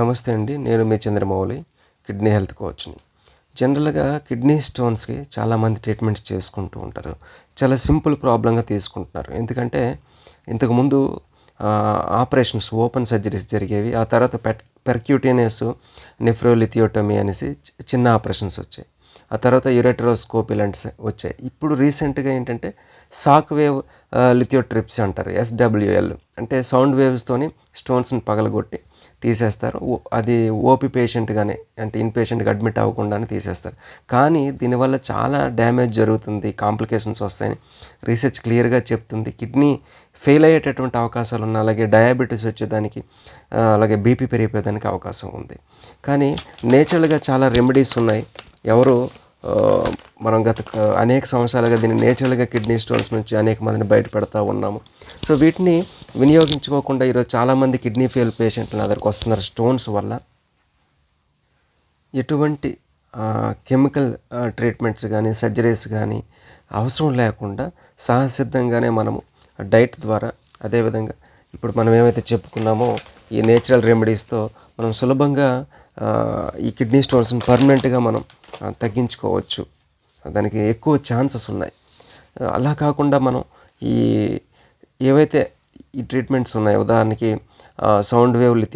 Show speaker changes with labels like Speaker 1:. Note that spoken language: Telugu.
Speaker 1: నమస్తే అండి నేను మీ చంద్రమౌళి కిడ్నీ హెల్త్ కోచ్ని జనరల్గా కిడ్నీ స్టోన్స్కి చాలామంది ట్రీట్మెంట్స్ చేసుకుంటూ ఉంటారు. చాలా సింపుల్ ప్రాబ్లంగా తీసుకుంటున్నారు. ఎందుకంటే ఇంతకుముందు ఆపరేషన్స్ ఓపెన్ సర్జరీస్ జరిగేవి ఆ తర్వాత పెట్ పెర్క్యూటేనియస్ నెఫ్రోలిథియోటమీ అనేసి చిన్న ఆపరేషన్స్ వచ్చాయి. ఆ తర్వాత యురెటరోస్కోపీ లాంటి వచ్చాయి. ఇప్పుడు రీసెంట్గా ఏంటంటే సాక్ వేవ్ లిథియోట్రిప్స్ అంటారు ఎస్డబ్ల్యూఎల్. అంటే సౌండ్ వేవ్స్తోని స్టోన్స్ని పగలగొట్టి తీసేస్తారు. ఓ- అది ఓపీ పేషెంట్గానే అంటే ఇన్ పేషెంట్గా అడ్మిట్ అవ్వకుండానే తీసేస్తారు. కానీ దీనివల్ల చాలా డ్యామేజ్ జరుగుతుంది కాంప్లికేషన్స్ వస్తాయని రీసెర్చ్ క్లియర్గా చెప్తుంది. కిడ్నీ ఫెయిల్ అయ్యేటటువంటి అవకాశాలు ఉన్నాయి. అలాగే డయాబెటీస్ వచ్చేదానికి అలాగే బీపీ పెరిగిపోయేదానికి అవకాశం ఉంది. కానీ నేచురల్గా చాలా రెమెడీస్ ఉన్నాయి. ఎవరు మనం గత అనేక సంవత్సరాలుగా దీన్ని నేచురల్గా కిడ్నీ స్టోన్స్ నుంచి అనేక మందిని బయటపెడతా ఉన్నాము. సో వీటిని వినియోగించుకోకుండా ఈరోజు చాలామంది కిడ్నీ ఫెయిల్ పేషెంట్లు నా దగ్గరకు వస్తున్నారు స్టోన్స్ వల్ల. ఎటువంటి కెమికల్ ట్రీట్మెంట్స్ కానీ సర్జరీస్ కానీ అవసరం లేకుండా సహసిద్ధంగానే మనము డైట్ ద్వారా అదేవిధంగా ఇప్పుడు మనం ఏమైతే చెప్పుకున్నామో ఈ నేచురల్ రెమెడీస్తో మనం సులభంగా ఈ కిడ్నీ స్టోన్స్ని పర్మనెంట్గా మనం తగ్గించుకోవచ్చు. దానికి ఎక్కువ ఛాన్సెస్ ఉన్నాయి. అలా కాకుండా మనం ఈ ఏవైతే ఈ ట్రీట్మెంట్స్ ఉన్నాయి. ఉదాహరణకి సౌండ్ వేవ్ లిథి